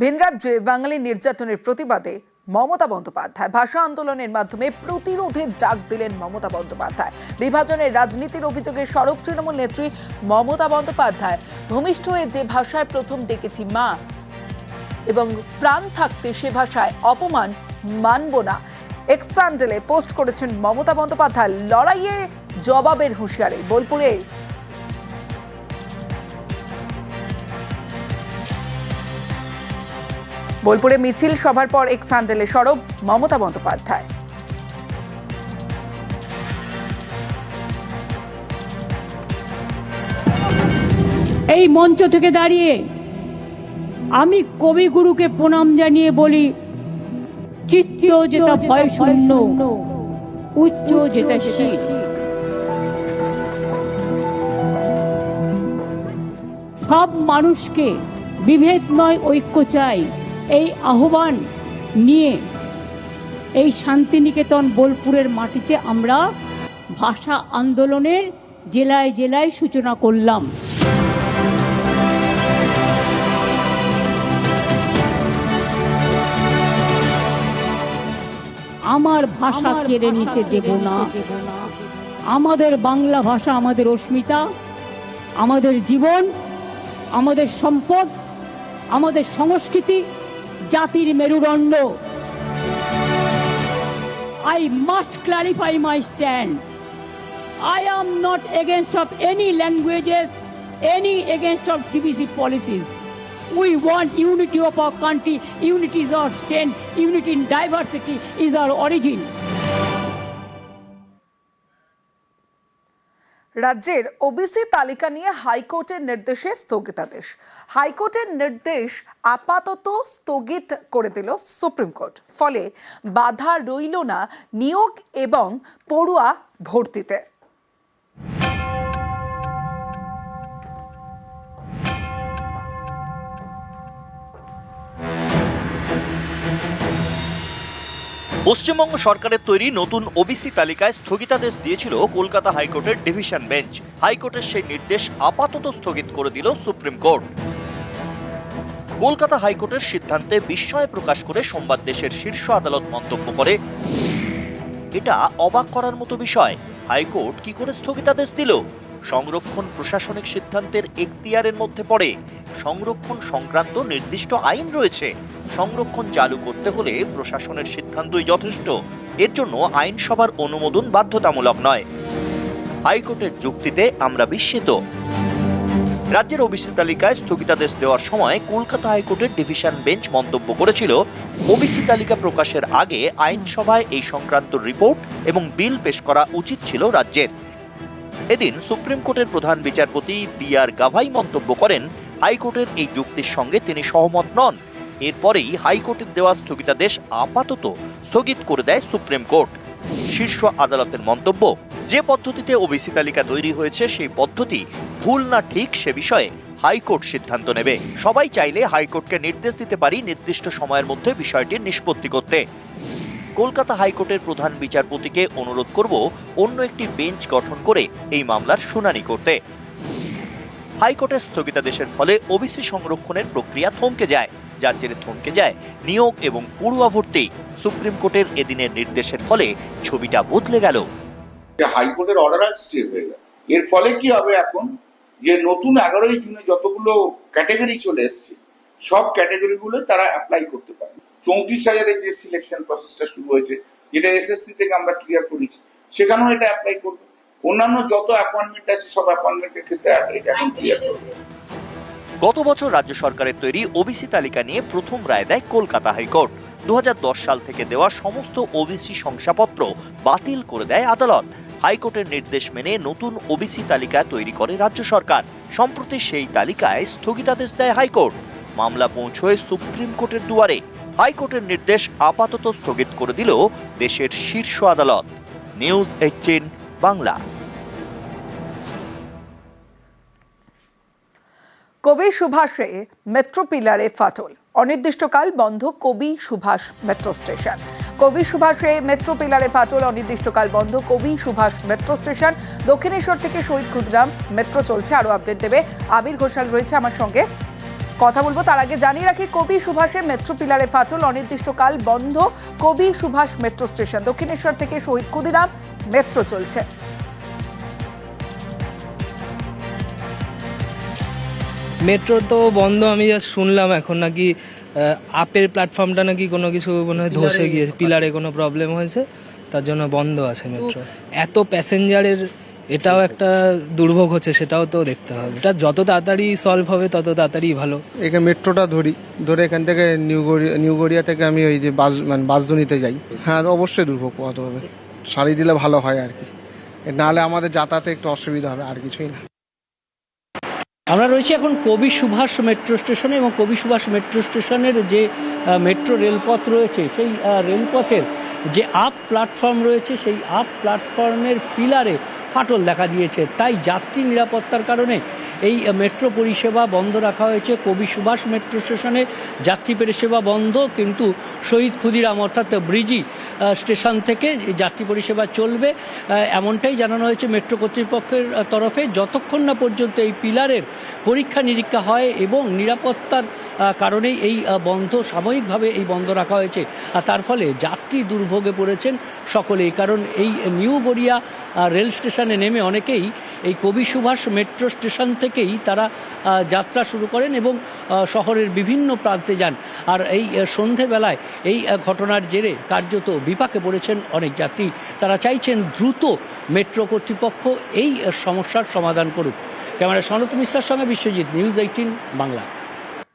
ভিনরাজ্যে বাঙালি নির্যাতনের প্রতিবাদে মমতা বন্দ্যোপাধ্যায়। ভাষা আন্দোলনের মাধ্যমে প্রতিরোধের ডাক দিলেন মমতা বন্দ্যোপাধ্যায়। বিভাজনের রাজনীতির অভিযোগে সড়ক তৃণমূল নেত্রী মমতা বন্দ্যোপাধ্যায়। ভূমিষ্ঠ হয়ে যে ভাষায় প্রথম ডেকেছি মা এবং প্রাণ থাকতে সে ভাষায় অপমান মানব না। এক্সান্ডেলে পোস্ট করেছেন মমতা বন্দ্যোপাধ্যায়। লড়াইয়ে জবাবের হুঁশিয়ারি বোলপুরে। বোলপুরে মিছিল সভার পর এক স্যান্ডেলে সরব মমতা বন্দ্যোপাধ্যায়। এই মঞ্চ থেকে দাঁড়িয়ে আমি কবিগুরুকে প্রণাম জানিয়ে বলি, চিত্ত যেটা ভয় শূন্য উচ্চ যেটা শীত সব মানুষকে বিভেদ নয়, ঐক্য চাই। এই আহ্বান নিয়ে এই শান্তিনিকেতন বোলপুরের মাটিতে আমরা ভাষা আন্দোলনের জেলায় জেলায় সূচনা করলাম। আমার ভাষা কেড়ে নিতে দেব না। আমাদের বাংলা ভাষা আমাদের অস্মিতা আমাদের জীবন আমাদের সম্পদ আমাদের সংস্কৃতি জাতির মেরুদণ্ড I must clarify my stand I am not against of any languages, any against of divisive policies. We want unity of our country, unity is our strength, unity in diversity is our origin. রাজ্যের OBC তালিকা নিয়ে হাইকোর্টের নির্দেশে স্থগিতাদেশ। হাইকোর্টের নির্দেশ আপাতত স্থগিত করে দিল সুপ্রিম কোর্ট। ফলে বাধা রইল না নিয়োগ এবং পড়ুয়া ভর্তিতে। পশ্চিমবঙ্গ সরকারের তৈরি নতুন ওবিসি তালিকায় স্থগিতাদেশ দিয়েছিল কলকাতা হাইকোর্টের ডিভিশন বেঞ্চ। হাইকোর্টের সেই নির্দেশ আপাতত স্থগিত করে দিল সুপ্রিম কোর্ট। কলকাতা হাইকোর্টের সিদ্ধান্তে বিস্ময় প্রকাশ করে সোমবার দেশের শীর্ষ আদালত মন্তব্য করে, এটা অবাক করার মতো বিষয়। হাইকোর্ট কি করে স্থগিতাদেশ দিল? সংরক্ষণ প্রশাসনিক সিদ্ধান্তের এখতিয়ারের মধ্যে পড়ে। সংরক্ষণ সংক্রান্ত নির্দিষ্ট আইন রয়েছে। সংরক্ষণ চালু করতে হলে প্রশাসনের সিদ্ধান্তই যথেষ্ট। এর জন্য আইনসভার অনুমোদন বাধ্যতামূলক নয়। হাইকোর্টের যুক্তিতে আমরা বিস্মিত। রাজ্যের ওবিসি তালিকায় স্থগিতাদেশ দেওয়ার সময় কলকাতা হাইকোর্টের ডিভিশন বেঞ্চ মন্তব্য করেছিল, ওবিসি তালিকা প্রকাশের আগে আইনসভায় এই সংক্রান্ত রিপোর্ট এবং বিল পেশ করা উচিত ছিল রাজ্যের। এদিন সুপ্রিম কোর্টের প্রধান বিচারপতি বি আর গাভাই মন্তব্য করেন, হাইকোর্টের এই যুক্তির সঙ্গে তিনি সহমত নন। এরপরেই হাইকোর্টের দেওয়া স্থগিতাদেশ আপাতত স্থগিত করে দেয় সুপ্রিম কোর্ট। শীর্ষ আদালতের মন্তব্য, যে পদ্ধতিতে ওবিসি তালিকা তৈরি হয়েছে সেই পদ্ধতি ভুল না ঠিক সে বিষয়ে হাইকোর্ট সিদ্ধান্ত নেবে। সবাই চাইলে হাইকোর্টকে নির্দেশ দিতে পারি নির্দিষ্ট সময়ের মধ্যে বিষয়টির নিষ্পত্তি করতে। কলকাতা হাইকোর্টের প্রধান বিচারপতিকে অনুরোধ করব অন্য একটি বেঞ্চ গঠন করে এই মামলার শুনানি করতে। হাইকোর্টের স্থগিতাদেশের ফলে ওবিসি সংরক্ষণের প্রক্রিয়া থমকে যায়। যার জেরে থমকে যায় নিয়োগ এবং পূর্বাভর্তি সুপ্রিম কোর্টের এদিনের নির্দেশের ফলে ছবিটা বদলে গেল। হাইকোর্টের অর্ডার আজ স্টে হয়ে গেল। এর ফলে কি হবে এখন? যে নতুন এগারোই জুনে যতগুলো ক্যাটাগরি চলে এসছে, সব ক্যাটাগরি গুলো তারা অ্যাপ্লাই করতে পারবে। চৌত্রিশ হাজারের যে সিলেকশন প্রসেসটা শুরু হয়েছে, যেটা এসএসসি থেকে আমরা ক্লিয়ার করেছি, সেখানেও এটা অ্যাপ্লাই করবে। অন্যান্য যত অ্যাপয়েন্টমেন্ট আছে, সব অ্যাপয়েন্টমেন্টের ক্ষেত্রে এটা এখন ক্লিয়ার করবে। গত বছর রাজ্য সরকারের তৈরি ওবিসি তালিকা নিয়ে প্রথম রায় দেয় কলকাতা হাইকোর্ট। দু হাজার দশ সাল থেকে দেওয়া সমস্ত ওবিসি শংসাপত্র বাতিল করে দেয় আদালত। হাইকোর্টের নির্দেশ মেনে নতুন ওবিসি তালিকা তৈরি করে রাজ্য সরকার। সম্প্রতি সেই তালিকায় স্থগিতাদেশ দেয় হাইকোর্ট। মামলা পৌঁছয় সুপ্রিম কোর্টের দুয়ারে। হাইকোর্টের নির্দেশ আপাতত স্থগিত করে দিল দেশের শীর্ষ আদালত। News eighteen, Bangla. কবি সুভাষে মেট্রো পিলারে ফাটল। অনির্দিষ্টকাল বন্ধ কবি সুভাষ মেট্রো স্টেশন। কবি সুভাষে মেট্রো পিলারে ফাটল, অনির্দিষ্টকাল বন্ধ কবি সুভাষ মেট্রো স্টেশন। দক্ষিণেশ্বর থেকে শহীদ ক্ষুদিরাম মেট্রো চলছে আরও আপডেট দেবে আবির ঘোষাল রয়েছে আমার সঙ্গে। কথা বলব তার আগে জানিয়ে রাখি কবি সুভাষের মেট্রো পিলারে ফাটল অনির্দিষ্টকাল বন্ধ কবি সুভাষ মেট্রো স্টেশন দক্ষিণেশ্বর থেকে শহীদ ক্ষুদিরাম মেট্রো চলছে। মেট্রো তো বন্ধ আমি জাস্ট শুনলাম এখন নাকি আপের প্ল্যাটফর্মটা নাকি কোনো কিছু মনে হয় ধসে গিয়েছে পিলারে কোনো প্রবলেম হয়েছে তার জন্য বন্ধ আছে মেট্রো এত প্যাসেঞ্জারের এটাও একটা দুর্ভোগ হচ্ছে সেটাও তো দেখতে হবে। এটা যত তাড়াতাড়ি সলভ হবে তত তাড়াতাড়ি ভালো। এখানে মেট্রোটা ধরি ধরে এখান থেকে নিউ গড়িয়া নিউ গড়িয়া থেকে আমি ওই যে বাস মানে বাসজনিতে যাই। হ্যাঁ অবশ্যই দুর্ভোগ পোহাতে হবে। সারি দিলে ভালো হয় আর কি। নাহলে আমাদের যাতায়াতে একটু অসুবিধা হবে আর কিছুই না। আমরা রয়েছি এখন কবি সুভাষ মেট্রো স্টেশনে এবং কবি সুভাষ মেট্রো স্টেশনের যে মেট্রো রেলপথ রয়েছে সেই রেলপথের যে আপ প্ল্যাটফর্ম রয়েছে সেই আপ প্ল্যাটফর্মের পিলারে ফাটল দেখা দিয়েছে। তাই যাত্রী নিরাপত্তার কারণে এই মেট্রো পরিষেবা বন্ধ রাখা হয়েছে। কবি সুভাষ মেট্রো স্টেশনে যাত্রী পরিষেবা বন্ধ, কিন্তু শহীদ ক্ষুদিরাম অর্থাৎ ব্রিজি স্টেশন থেকে যাত্রী পরিষেবা চলবে। এমনটাই জানানো হয়েছে মেট্রো কর্তৃপক্ষের তরফে। যতক্ষণ না পর্যন্ত এই পিলারের পরীক্ষা নিরীক্ষা হয় এবং নিরাপত্তার কারণেই এই বন্ধ, সাময়িকভাবে এই বন্ধ রাখা হয়েছে, আর তার ফলে যাত্রী দুর্ভোগে পড়েছেন সকলেই। কারণ এই নিউ গড়িয়া রেল স্টেশনে নেমে অনেকেই এই কবি সুভাষ মেট্রো স্টেশন থেকেই তারা যাত্রা শুরু করেন এবং শহরের বিভিন্ন প্রান্তে যান। আর এই সন্ধেবেলায় এই ঘটনার জেরে কার্যত বিপাকে পড়েছেন অনেক যাত্রী। তারা চাইছেন দ্রুত মেট্রো কর্তৃপক্ষ এই সমস্যার সমাধান করুক। ক্যামেরা সনত মিশ্রার সঙ্গে বিশ্বজিৎ, নিউজ এইটিন, বাংলা।